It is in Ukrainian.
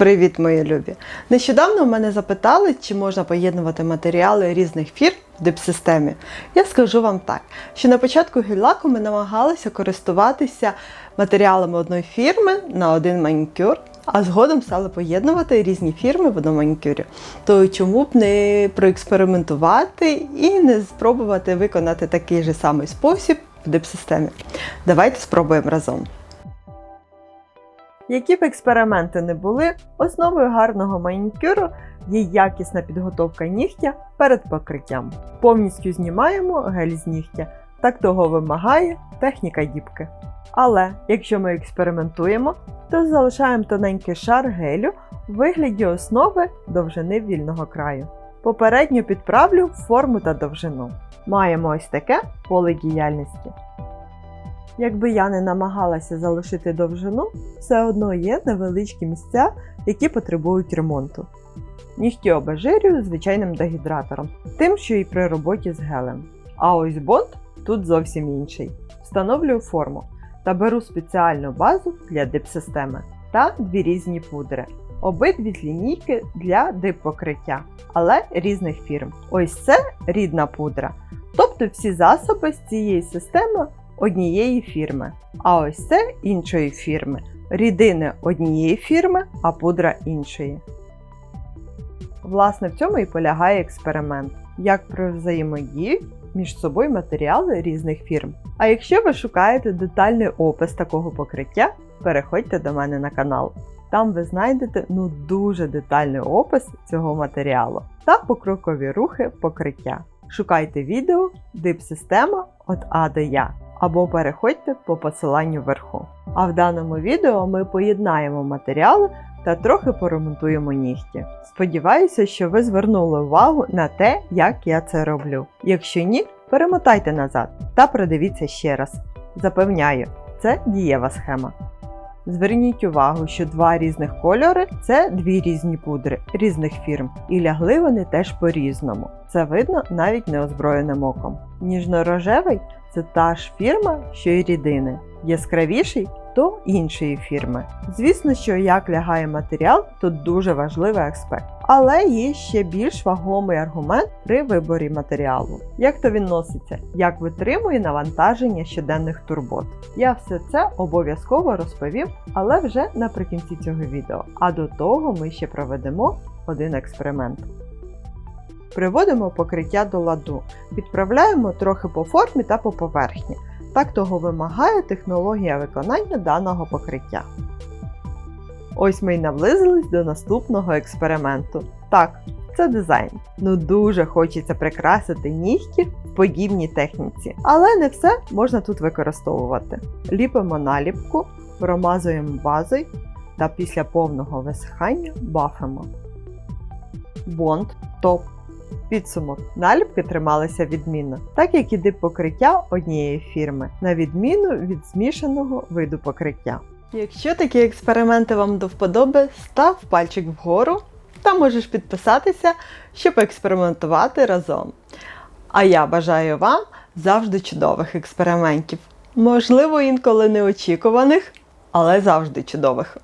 Привіт, мої любі! Нещодавно мене запитали, чи можна поєднувати матеріали різних фірм в дипсистемі. Я скажу вам так, що на початку гель-лаку ми намагалися користуватися матеріалами одної фірми на один манікюр, а згодом стали поєднувати різні фірми в одному манікюрі. То чому б не проекспериментувати і не спробувати виконати такий же самий спосіб в дипсистемі? Давайте спробуємо разом. Які б експерименти не були, основою гарного манікюру є якісна підготовка нігтя перед покриттям. Повністю знімаємо гель з нігтя, так того вимагає техніка діпки. Але якщо ми експериментуємо, то залишаємо тоненький шар гелю в вигляді основи довжини вільного краю. Попередньо підправлю форму та довжину. Маємо ось таке поле діяльності. Якби я не намагалася залишити довжину, все одно є невеличкі місця, які потребують ремонту. Нігті обезжирюю звичайним дегідратором, тим, що і при роботі з гелем. А ось бонд тут зовсім інший. Встановлюю форму та беру спеціальну базу для дип-системи та дві різні пудри. Обидві лінійки для дип-покриття, але різних фірм. Ось це рідна пудра. Тобто всі засоби з цієї системи однієї фірми, а ось це іншої фірми. Рідини однієї фірми, а пудра іншої. Власне, в цьому і полягає експеримент, як про взаємодіють між собою матеріали різних фірм. А якщо ви шукаєте детальний опис такого покриття, переходьте до мене на канал. Там ви знайдете ну дуже детальний опис цього матеріалу та покрокові рухи покриття. Шукайте відео Дип-система від А до Я або переходьте по посиланню вверху. А в даному відео ми поєднаємо матеріали та трохи поремонтуємо нігті. Сподіваюся, що ви звернули увагу на те, як я це роблю. Якщо ні, перемотайте назад та продивіться ще раз. Запевняю, це дієва схема. Зверніть увагу, що два різних кольори це дві різні пудри різних фірм, і лягли вони теж по-різному. Це видно навіть неозброєним оком. Ніжно-рожевий це та ж фірма, що й рідини. Яскравіший то іншої фірми. Звісно, що як лягає матеріал, тут дуже важливий аспект. Але є ще більш вагомий аргумент при виборі матеріалу. Як то він носиться, як витримує навантаження щоденних турбот. Я все це обов'язково розповім, але вже наприкінці цього відео. А до того ми ще проведемо один експеримент. Приводимо покриття до ладу, підправляємо трохи по формі та по поверхні. Так того вимагає технологія виконання даного покриття. Ось ми й наблизились до наступного експерименту. Так, це дизайн. Ну дуже хочеться прикрасити нігті в подібній техніці, але не все можна тут використовувати. Ліпимо наліпку, промазуємо базою та після повного висихання бафимо. Бонд топ. Підсумок наліпки трималися відмінно, так як і дип покриття однієї фірми, на відміну від змішаного виду покриття. Якщо такі експерименти вам до вподоби, став пальчик вгору та можеш підписатися, щоб експериментувати разом. А я бажаю вам завжди чудових експериментів. Можливо, інколи неочікуваних, але завжди чудових.